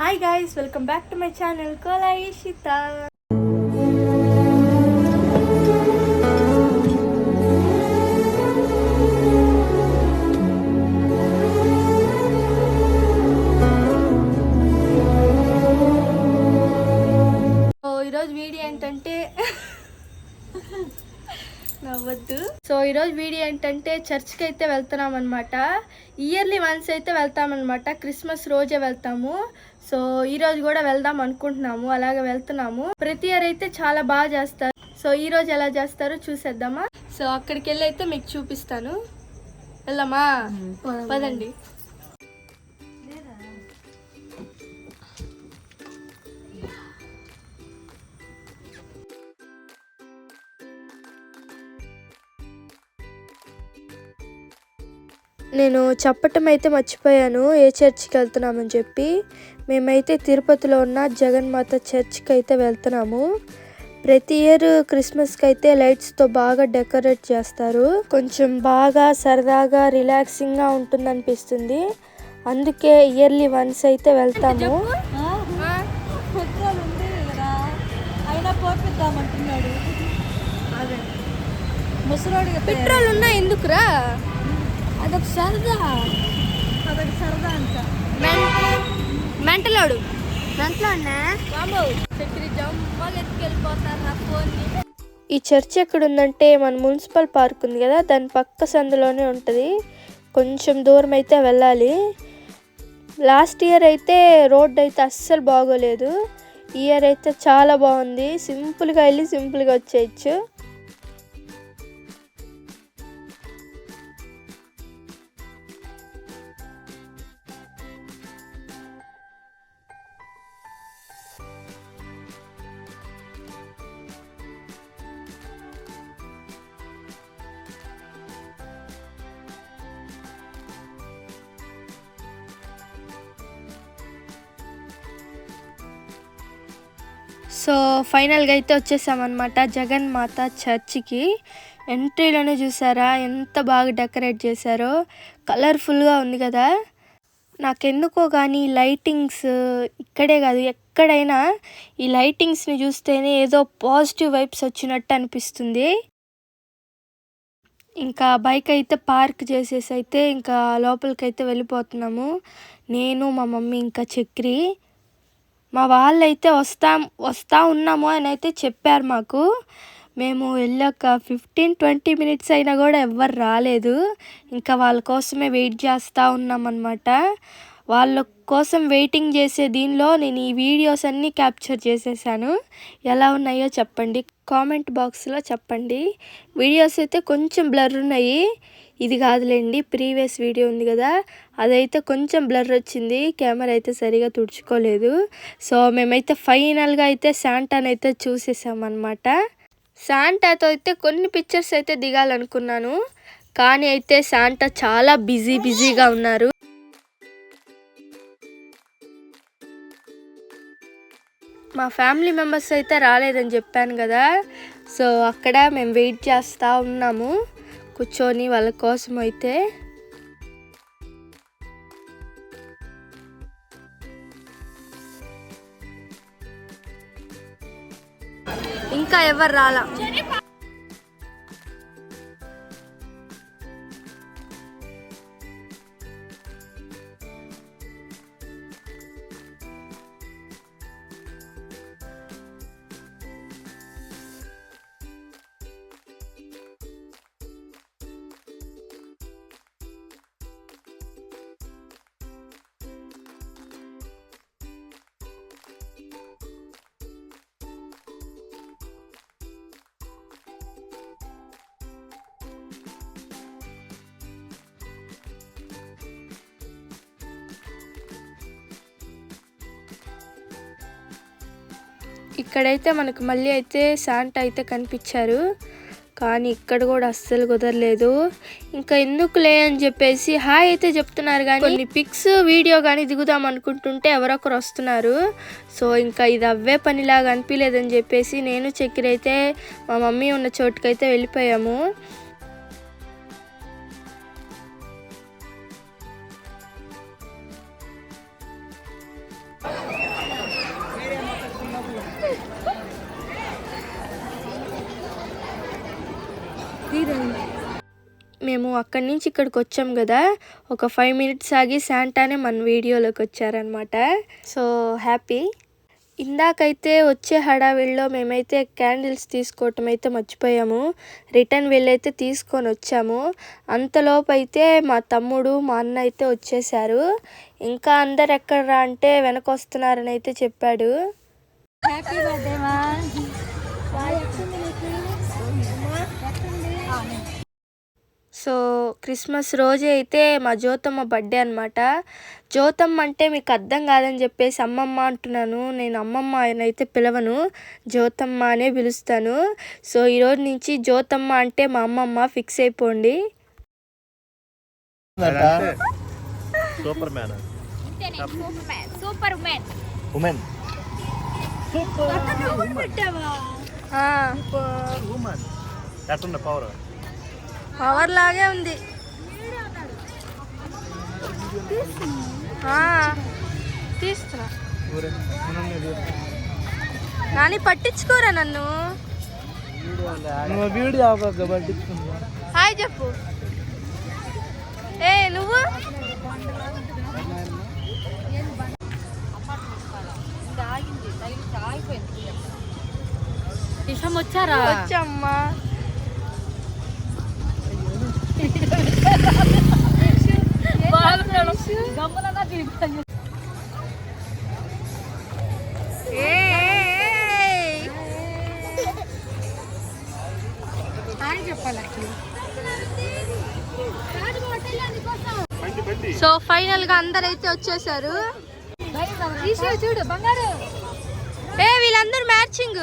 Hi guys, welcome back to my channel, Kola Ishita. ఈరోజు video ఏంటంటే చర్చ్కి అయితే వెళ్తున్నాం అనమాట ఇయర్లీ వన్స్ అయితే వెళ్తామన్నమాట. క్రిస్మస్ రోజే వెళ్తాము. సో ఈ రోజు కూడా వెళ్దాం అనుకుంటున్నాము. అలాగే వెళ్తున్నాము. ప్రతి ఇయర్ అయితే చాలా బాగా చేస్తారు. సో ఈ రోజు ఎలా చేస్తారో చూసేద్దామా? సో అక్కడికి వెళ్ళి అయితే మీకు చూపిస్తాను. వెళ్దామా? పదండి. నేను చెప్పటం అయితే మర్చిపోయాను. ఏ చర్చ్కి వెళ్తున్నామని చెప్పి. మేమైతే తిరుపతిలో ఉన్న జగన్మాత చర్చ్కి అయితే వెళ్తున్నాము. ప్రతి ఇయర్ క్రిస్మస్కి అయితే లైట్స్తో బాగా డెకరేట్ చేస్తారు. కొంచెం బాగా సరదాగా రిలాక్సింగ్గా ఉంటుందనిపిస్తుంది. అందుకే ఇయర్లీ వన్స్ అయితే వెళ్తాము. పెట్రోల్ ఉన్నా ఎందుకురా? అదొక సరదా. అదొక సరదా అంట. మెంటలోడు. ఈ చర్చ్ ఎక్కడ ఉందంటే మన మున్సిపల్ పార్క్ ఉంది కదా దాని పక్క సందులోనే ఉంటుంది. కొంచెం దూరం అయితే వెళ్ళాలి. లాస్ట్ ఇయర్ అయితే రోడ్ అయితే అస్సలు బాగోలేదు. ఇయర్ అయితే చాలా బాగుంది. సింపుల్గా వెళ్ళి సింపుల్గా వచ్చేయచ్చు. సో ఫైనల్గా అయితే వచ్చేసామన్నమాట జగన్ మాత చర్చికి. ఎంట్రీలోనే చూసారా? ఎంత బాగా డెకరేట్ చేశారో. కలర్ఫుల్గా ఉంది కదా. నాకెందుకో కానీ లైటింగ్స్ ఇక్కడే కాదు ఎక్కడైనా ఈ లైటింగ్స్ని చూస్తేనే ఏదో పాజిటివ్ వైబ్స్ వచ్చినట్టు అనిపిస్తుంది. ఇంకా బైక్ అయితే పార్క్ చేసేసి అయితే ఇంకా లోపలికి అయితే వెళ్ళిపోతున్నాము. నేను మా మమ్మీ ఇంకా చక్రి. మా వాళ్ళు అయితే వస్తా వస్తా ఉన్నాము అని అయితే చెప్పారు మాకు. మేము వెళ్ళాక ఫిఫ్టీన్ ట్వంటీ మినిట్స్ అయినా కూడా ఎవ్వరు రాలేదు. ఇంకా వాళ్ళ కోసమే వెయిట్ చేస్తూ ఉన్నామన్నమాట. వాళ్ళ కోసం వెయిటింగ్ చేసే దీనిలో నేను ఈ వీడియోస్ అన్నీ క్యాప్చర్ చేసేసాను. ఎలా ఉన్నాయో చెప్పండి. కామెంట్ బాక్స్లో చెప్పండి. వీడియోస్ అయితే కొంచెం బ్లర్ ఉన్నాయి. ఇది కాదులేండి ప్రీవియస్ వీడియో ఉంది కదా. అదైతే కొంచెం బ్లర్ వచ్చింది కెమెరా అయితే సరిగా తుడుచుకోలేదు. సో మేమైతే ఫైనల్గా అయితే శాంటాని అయితే చూసేసామన్నమాట. శాంటాతో అయితే కొన్ని పిక్చర్స్ అయితే దిగాలనుకున్నాను. కానీ అయితే శాంటా చాలా బిజీ బిజీగా ఉన్నారు. మా ఫ్యామిలీ మెంబర్స్ అయితే రాలేదని చెప్పాను కదా. సో అక్కడ మేము వెయిట్ చేస్తూ ఉన్నాము. కూర్చొని వాళ్ళ కోసం అయితే ఇంకా ఎవరు రాలా? ఇక్కడైతే మనకు మళ్ళీ అయితే శాంట అయితే కనిపించారు. కానీ ఇక్కడ కూడా అస్సలు కుదరలేదు. ఇంకా ఎందుకులే అని చెప్పేసి హాయ్ అయితే చెప్తున్నారు. కానీ కొన్ని పిక్స్ వీడియో కానీ దిగుదాం అనుకుంటుంటే ఎవరొకరు వస్తున్నారు. సో ఇంకా ఇది అవ్వే పనిలాగా అనిపించలేదని చెప్పేసి నేను చక్కెర అయితే మా మమ్మీ ఉన్న చోటుకైతే వెళ్ళిపోయాము. మేము అక్కడి నుంచి ఇక్కడికి వచ్చాం కదా. ఒక ఫైవ్ మినిట్స్ ఆగి శాంటానే మన వీడియోలోకి వచ్చారనమాట సో హ్యాపీ ఇందాకైతే వచ్చే హడావిడిలో మేమైతే క్యాండిల్స్ తీసుకోవటం అయితే మర్చిపోయాము. రిటర్న్ వెళ్ళైతే తీసుకొని వచ్చాము. అంతలోపు అయితే మా తమ్ముడు మా అన్న అయితే వచ్చేసారు. ఇంకా అందరు ఎక్కడరా అంటే వెనక వస్తున్నారని అయితే చెప్పాడు. హ్యాపీ బర్త్డే సో క్రిస్మస్ రోజే అయితే మా జ్యోతమ్మ బర్త్డే అనమాట జ్యోతమ్మ అంటే మీకు అర్థం కాదని చెప్పేసి అమ్మమ్మ అంటున్నాను. నేను అమ్మమ్మ అని అయితే పిలవను. జ్యోతమ్మ అనే పిలుస్తాను. సో ఈరోజు నుంచి జ్యోతమ్మ అంటే మా అమ్మమ్మ ఫిక్స్ అయిపోండి. Super man. Super women. Women. పెట్టావా? ఉమెన్. ఎట్లుంది పవర్ పవర్ లాగే ఉంది. తీస్తున్నా నాని పట్టించుకోరా నన్ను? హాయ్ చెప్పు. ఏ నువ్వు? ఇషం వచ్చారా వచ్చమ్మా సో ఫైనల్గా అందరైతే వచ్చేసారు. చూడు బంగారు. ఏ వీళ్ళందరూ మ్యాచింగ్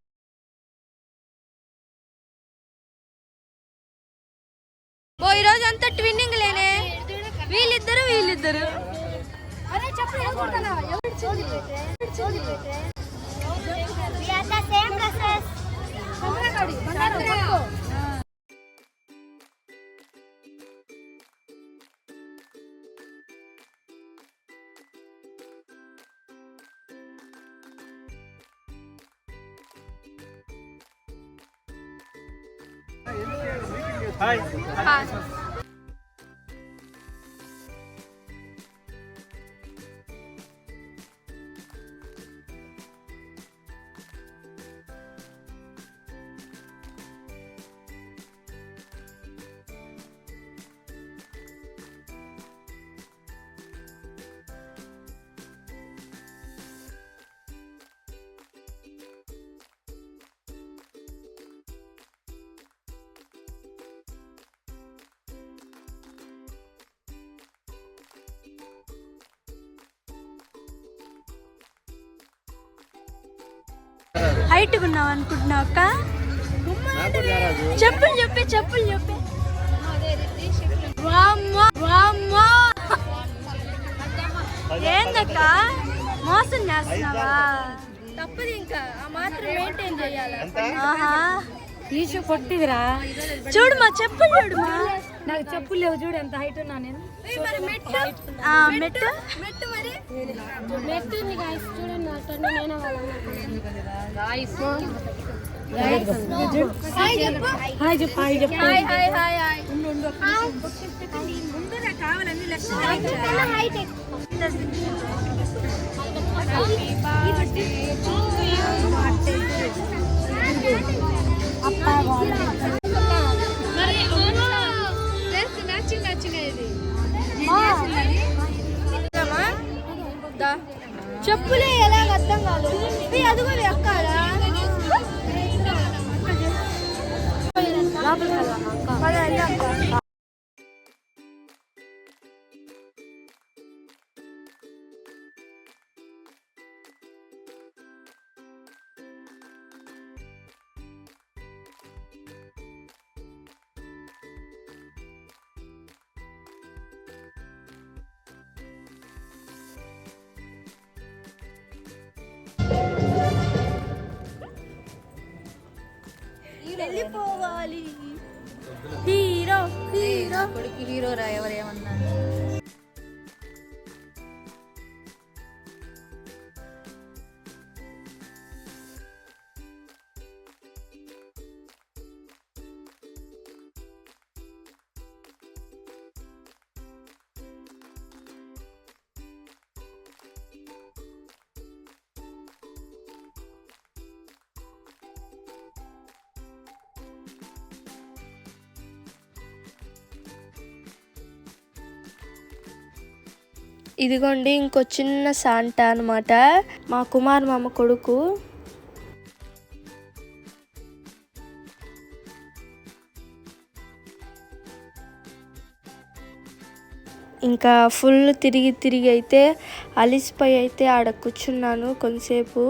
హాయ్ హైట్ ఉన్నావు అనుకుంటున్నావు అక్క? చెప్పులు చెప్పి చెప్పులు చెప్పి. వామ్మో, వామ్మో. ఏందక్క? మోసం చేస్తున్నావా? తప్పదు ఇంకా. ఆ మాత్రం మెయింటైన్ చేయాలి. ఈషు కొట్టిదిరా. చూడు మా చెప్పులు చూడు మా నాకు చెప్పులు లేవు చూడు ఎంత హైట్ ఉన్నా నేను. ఆ, మెట్టు? మెట్టు మరి? హాయ్ చెప్పు హాయ్ చెప్పు హాయ్ హాయ్ హాయ్ హాయ్ చెప్పులే అర్థం కాదు ఏ, అదిగో ఎక్కాలా పద, వెళ్ళిపోవాలి. Hero hero. కొడుకు హీరో రా ఎవరేమన్నారు ఇదిగోండి ఇంకో చిన్న సాంట అనమాట మా కుమార్ మామ కొడుకు. ఇంకా ఫుల్ తిరిగి తిరిగి అయితే అలిసిపోయి అయితే ఆడ కూర్చున్నాను కొంతసేపు.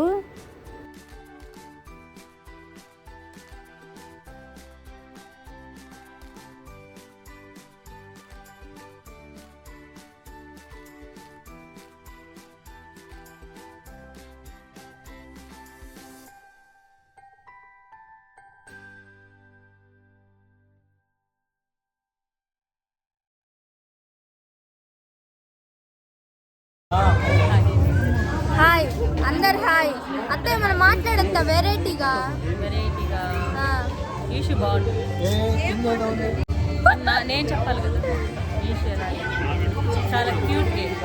అత్తయ్య మనం మాట్లాడద్దా వెరైటీగా వెరైటీగా ఈషు బాగుంటుంది. నా- నేను చెప్పాలి కదా. ఈషు చాలా క్యూట్ గేమ్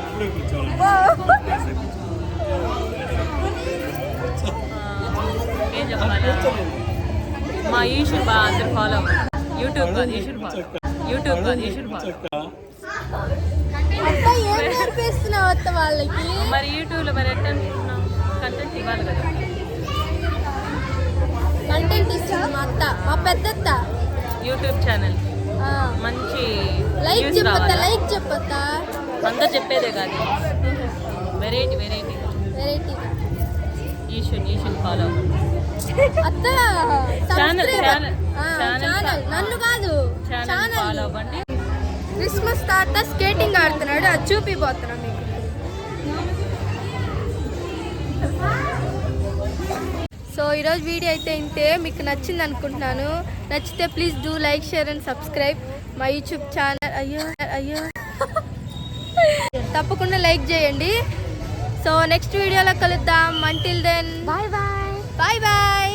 ఏం చెప్పాలా? మా ఈషు బాగా అందరు ఫాలో యూట్యూబ్ కాదు ఈషుడు బాగా యూట్యూబ్ కాదు ఈషుడు బాగా వాళ్ళకి? మరి యూట్యూబ్లో మరి ఎట్లా ఇవ్వాలి కదా. కంటెంట్ ఇస్తుంది మా అత్త. మా పెద్దత్త. YouTube channel. మంచి లైక్ చెప్పత్తా? లైక్ చెప్పత్తా. అందరు చెప్పేదే కాదు. వెరైటీ వెరైటీ వెరైటీగా ఈషుని ఈషుని ఫాలో అత్త ఛానల్. ఛానల్ నన్ను కాదు ఛానల్ ఫాలో అవ్వండి. క్రిస్మస్ తాత స్కేటింగ్ ఆడుతున్నాడు అది చూపిపోతున్నా మీకు. సో ఈరోజు వీడియో అయితే ఇంతే. మీకు నచ్చింది అనుకుంటున్నాను. నచ్చితే please do like share and subscribe మా యూట్యూబ్ ఛానల్. అయ్యో అయ్యో. తప్పకుండా లైక్ చేయండి. సో నెక్స్ట్ వీడియోలో కలుద్దాం. Until then bye bye bye bye